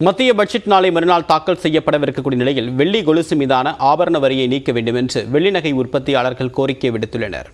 மத்திய பட்ஜெட் நாளை மறுநாள் தாக்கல் செய்யப்படவிருக்கக்கூடிய நிலையில் வெள்ளி கொலுசு மீதான ஆபரண வரியை நீக்க வேண்டும் என்று வெள்ளி நகை உற்பத்தியாளர்கள் கோரிக்கை விடுத்துள்ளனர்.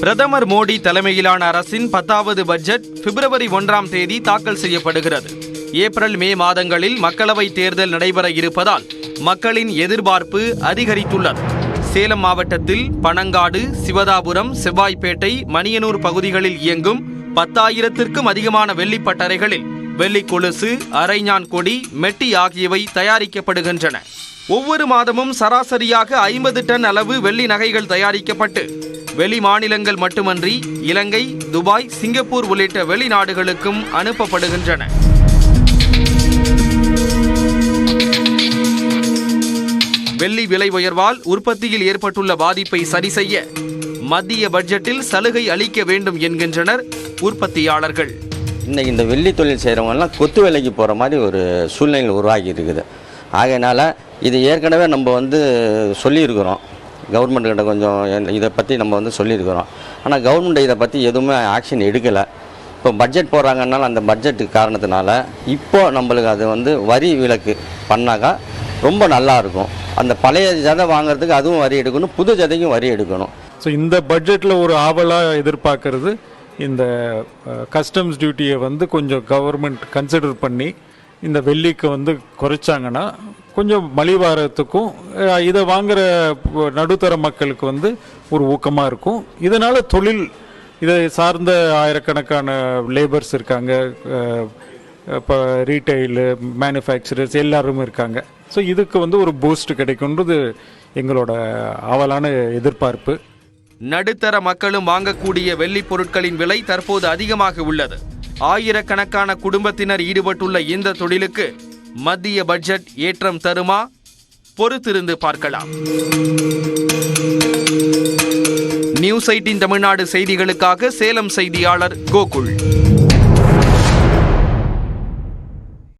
பிரதமர் மோடி தலைமையிலான அரசின் பத்தாவது பட்ஜெட் பிப்ரவரி ஒன்றாம் தேதி தாக்கல் செய்யப்படுகிறது. ஏப்ரல் மே மாதங்களில் மக்களவைத் தேர்தல் நடைபெற இருப்பதால் மக்களின் எதிர்பார்ப்பு அதிகரித்துள்ளது. சேலம் மாவட்டத்தில் பனங்காடு சிவதாபுரம் செவ்வாய்ப்பேட்டை மணியனூர் பகுதிகளில் இயங்கும் பத்தாயிரத்திற்கும் அதிகமான வெள்ளிப்பட்டறைகளில் பட்டறைகளில் வெள்ளிக் கொலுசு அரைஞான் கொடி மெட்டி ஆகியவை தயாரிக்கப்படுகின்றன. ஒவ்வொரு மாதமும் சராசரியாக ஐம்பது டன் அளவு வெள்ளி நகைகள் தயாரிக்கப்பட்டு வெளி மாநிலங்கள் மட்டுமன்றி இலங்கை துபாய் சிங்கப்பூர் உள்ளிட்ட வெளிநாடுகளுக்கும் அனுப்பப்படுகின்றன. வெள்ளி விலை உயர்வால் உற்பத்தியில் ஏற்பட்டுள்ள பாதிப்பை சரி செய்ய மத்திய பட்ஜெட்டில் சலுகை அளிக்க வேண்டும் என்கின்றனர் உற்பத்தியாளர்கள். இன்னைக்கு இந்த வெள்ளி தொழில் செய்கிறவங்கலாம் கொத்து வேலைக்கு போகிற மாதிரி ஒரு சூழ்நிலை உருவாகி இருக்குது. ஆகையினால இது ஏற்கனவே நம்ம வந்து சொல்லியிருக்கிறோம். கவர்மெண்ட் கிட்ட கொஞ்சம் என் இதை பற்றி நம்ம வந்து சொல்லியிருக்கிறோம். ஆனால் கவர்மெண்ட் இதை பற்றி எதுவுமே ஆக்ஷன் எடுக்கலை. இப்போ பட்ஜெட் போடுறாங்கனால அந்த பட்ஜெட்டு காரணத்தினால இப்போ நம்மளுக்கு அது வந்து வரி விலக்கு பண்ணாக்கா ரொம்ப நல்லா இருக்கும். அந்த பழைய ஜதை வாங்குறதுக்கு அதுவும் வரி எடுக்கணும் புது ஜதைக்கும் வரி எடுக்கணும். ஸோ இந்த பட்ஜெட்டில் ஒரு ஆவலாக எதிர்பார்க்கறது இந்த கஸ்டம்ஸ் டியூட்டியை வந்து கொஞ்சம் கவர்மெண்ட் கன்சிடர் பண்ணி இந்த வெள்ளிக்கு வந்து குறைச்சாங்கன்னா கொஞ்சம் மலிவாரத்துக்கும் இதை வாங்குகிற நடுத்தர மக்களுக்கு வந்து ஒரு ஊக்கமாக இருக்கும். இதனால் தொழில் இதை சார்ந்த ஆயிரக்கணக்கான லேபர்ஸ் இருக்காங்க இப்போ ரீட்டைலு மேனுஃபேக்சரர்ஸ் எல்லாரும் இருக்காங்க. ஸோ இதுக்கு வந்து ஒரு பூஸ்ட் கிடைக்குன்றது எங்களோட ஆவலான எதிர்பார்ப்பு. நடுத்தர மக்களும் வாங்கக்கூடிய வெள்ளி பொருட்களின் விலை தற்போது அதிகமாக உள்ளது. ஆயிரக்கணக்கான குடும்பத்தினர் ஈடுபட்டுள்ள இந்த தொழிலுக்கு மத்திய பட்ஜெட் ஏற்றம் தருமா? பொறுத்திருந்து பார்க்கலாம். நியூஸ் எயிட்டின் தமிழ்நாடு செய்திகளுக்காக சேலம் செய்தியாளர் கோகுல்.